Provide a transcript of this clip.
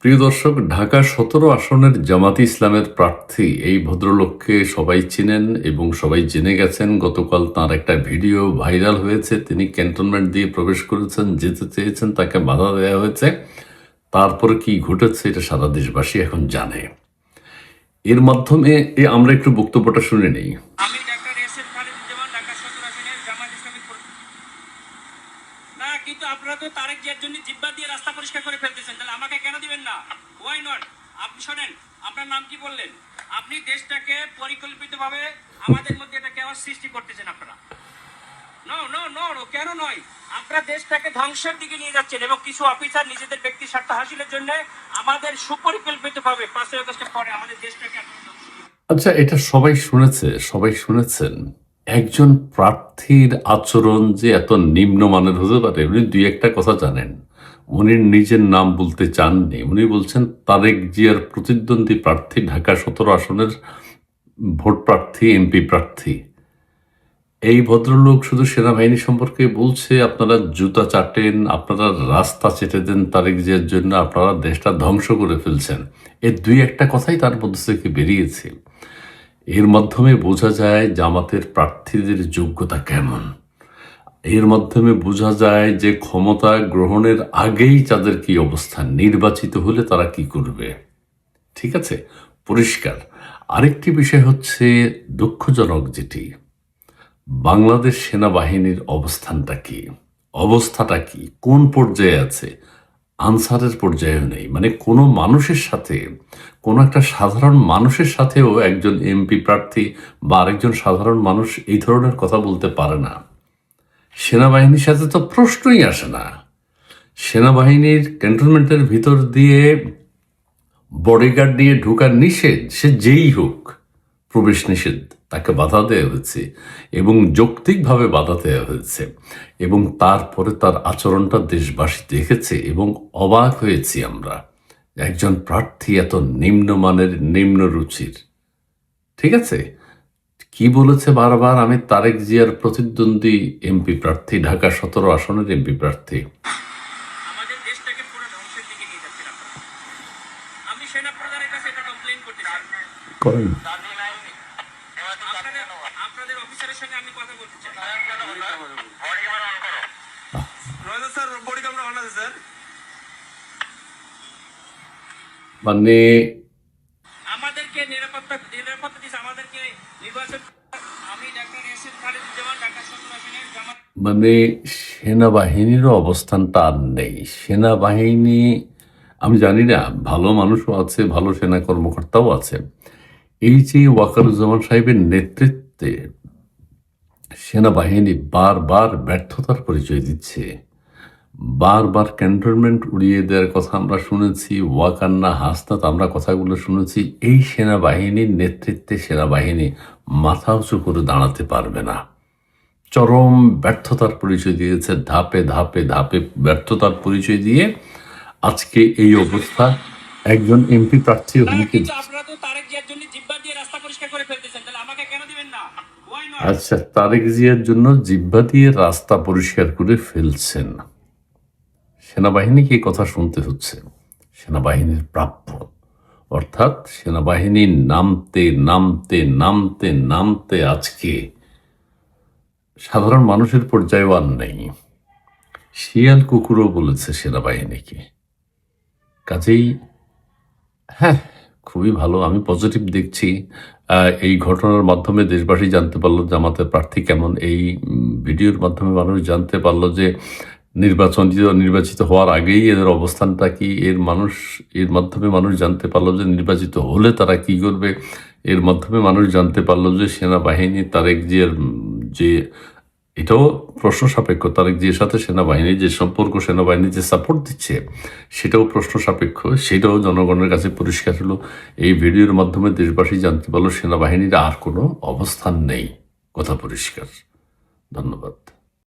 প্রিয় দর্শক, ঢাকা সতেরো আসনের জামাতি ইসলামের প্রার্থী এই ভদ্রলোককে সবাই চিনেন এবং সবাই জেনে গেছেন। গতকাল তার একটা ভিডিও ভাইরাল হয়েছে। তিনি ক্যান্টনমেন্ট দিয়ে প্রবেশ করেছেন, যেতে চেয়েছেন, তাকে বাধা দেওয়া হয়েছে। তারপরে কি ঘটেছে এটা সারা দেশবাসী এখন জানে। এর মাধ্যমে আমরা একটু বক্তব্যটা শুনে নেই আমি doctor S M Khaliduzzaman Dhaka সদর আসনের জামাত ইসলামী পরি- না কিন্তু আপনারা তো তারেক জিয়ার জন্য জিব্বা দিয়ে রাস্তা পরিষ্কার করে ফেলতেছেন, তাহলে আমাকে কেন দিবেন না? ওয়াই নট আপনি শোনেন, আপনার নাম কি বললেন? আপনি দেশটাকে পরিকল্পিতভাবে আমাদের মধ্যে এটা কেউ সৃষ্টি করতেছেন আপনারা। কেন নয়? দেশটাকে ধ্বংসের দিকে নিয়ে যাচ্ছেন এবং কিছু অফিসার নিজেদের ব্যক্তি স্বার্থ হাসিলের জন্য আমাদের পাঁচই পরে আমাদের দেশটাকে। আচ্ছা এটা সবাই শুনেছে, সবাই শুনেছেন। একজন প্রার্থীর আচরণ যে এত নিম্নমানের হতে পারে, উনি দুই একটা কথা জানেন। উনি নিজের নাম বলতে চাননি। উনি বলছেন, তারেক জিয়ার প্রতিদ্বন্দ্বী প্রার্থী ঢাকা সতেরো আসনের ভোট প্রার্থী, এমপি প্রার্থী। এই ভদ্রলোক শুধু সেনাবাহিনী সম্পর্কে বলছে, আপনারা জুতা চাটেন, আপনারা রাস্তা চেটে দেন তারেক জিয়ার জন্য, আপনারা দেশটা ধ্বংস করে ফেলছেন। এর দুই একটা কথাই তার মধ্যে থেকে বেরিয়েছে। এর মাধ্যমে বোঝা যায় জামাতের প্রার্থীদের যোগ্যতা কেমন। এর মাধ্যমে বোঝা যায় যে ক্ষমতা গ্রহণের আগেই তাদের কি অবস্থান, নির্বাচিত হলে তারা কি করবে। ঠিক আছে? পরিষ্কার। আরেকটি বিষয় হচ্ছে দুঃখজনক যেটি। বাংলাদেশ সেনাবাহিনীর অবস্থানটা কি? অবস্থাটা কি? কোন পর্যায়ে আছে? আনসারের পর্যায়েও নেই। মানে কোনো মানুষের সাথে, কোনো একটা সাধারণ মানুষের সাথেও একজন এমপি প্রার্থী বা আরেকজন সাধারণ মানুষ এই ধরনের কথা বলতে পারে না। সেনাবাহিনীর সাথে তো প্রশ্নই আসে না। সেনাবাহিনীর ক্যান্টনমেন্টের ভিতর দিয়ে বডিগার্ড নিয়ে ঢোকার নিষেধ, সে যেই হোক, প্রবেশ নিষেধ। তাকে বাধা দেওয়া হয়েছে এবং যৌক্তিকভাবে বাধা দেওয়া হয়েছে এবং তারপরে তার আচরণটা দেশবাসী দেখেছে এবং অবাক হয়েছি আমরা। একজন প্রার্থী এত নিম্নমানের নিম্ন রুচির। ঠিক আছে? কি বলেছে বারবার? আমি তারেক জিয়ার প্রতিদ্বন্দ্বী এমপি প্রার্থী ঢাকা সতেরো আসনের এমপি প্রার্থী। আমাদের দেশটাকে পুরো ধ্বংসের দিকে নিয়ে যাচ্ছেন আপনারা আমি সেনা প্রধানের কাছে এটা কমপ্লেন করতে চাই। করেন। আপনাদের আপনাদের অফিসারের সঙ্গে আমি কথা বলতে চাই। স্যার বডি ক্যামেরা অন আছে স্যার। মানে আমাদেরকে নিরাপত্তা নিরাপত্তা দিচ্ছে আমাদেরকে নির্বাচন আমি ডাক্তার মানে সেনাবাহিনীরও অবস্থানটা আর নেই। সেনাবাহিনী আমি জানি না ভালো মানুষও আছে ভালো সেনা কর্মকর্তাও আছে। এই যে ওয়াকারুজ্জামান সাহেবের নেতৃত্বে সেনাবাহিনী বারবার ব্যর্থতার পরিচয় দিচ্ছে। বারবার ক্যান্টনমেন্ট উড়িয়ে দেওয়ার কথা আমরা শুনেছি ওয়াকান্না হাসনাত আমরা কথাগুলো শুনেছি। এই সেনাবাহিনীর নেতৃত্বে সেনাবাহিনী মাথা উঁচু করে দাঁড়াতে পারবে না। চরম ব্যর্থতার পরিচয় দিয়েছে ধাপে ধাপে ধাপে ব্যর্থতার পরিচয় দিয়ে আজকে এই অবস্থা। একজন এমপি প্রার্থী হুমকি কিন্তু আপনারা তো তারেক জিয়ার জন্য জিব্বা দিয়ে রাস্তা পরিষ্কার করে ফেলতেছেন তাহলে আমাকে কেন দিবেন না ওয়াই নট আচ্ছা তারেক জিয়ার জন্য জিব্বা দিয়ে রাস্তা পরিষ্কার করে ফেলছেন। সেনাবাহিনীকে কথা শুনতে হচ্ছে? সেনাবাহিনীর প্রাপ্য। অর্থাৎ সেনাবাহিনী নামতে নামতে নামতে নামতে আজকে সাধারণ মানুষের পর্যায়েও আর নেই। শিয়াল কুকুরও বলেছে সেনাবাহিনীকে। কাজেই হ্যাঁ খুবই ভালো। আমি পজিটিভ দেখছি। এই ঘটনার মাধ্যমে দেশবাসী জানতে পারল জামাতের প্রার্থী কেমন। এই ভিডিওর মাধ্যমে মানুষ জানতে পারল যে নির্বাচনিত নির্বাচিত হওয়ার আগেই এদের অবস্থানটা কি, এর মানুষ, এর মাধ্যমে মানুষ জানতে পারল যে নির্বাচিত হলে তারা কি করবে। এর মাধ্যমে মানুষ জানতে পারল যে সেনাবাহিনী তারেক জিয়ার যে এটাও প্রশ্ন সাপেক্ষ। তারেক জিয়ার সাথে সেনাবাহিনীর যে সম্পর্ক, সেনাবাহিনী যে সাপোর্ট দিচ্ছে, সেটাও প্রশ্ন সাপেক্ষ। সেটাও জনগণের কাছে পরিষ্কার হলো। এই ভিডিওর মাধ্যমে দেশবাসী জানতে পারল, সেনাবাহিনীর আর কোনো অবস্থান নেই। কথা পরিষ্কার। ধন্যবাদ।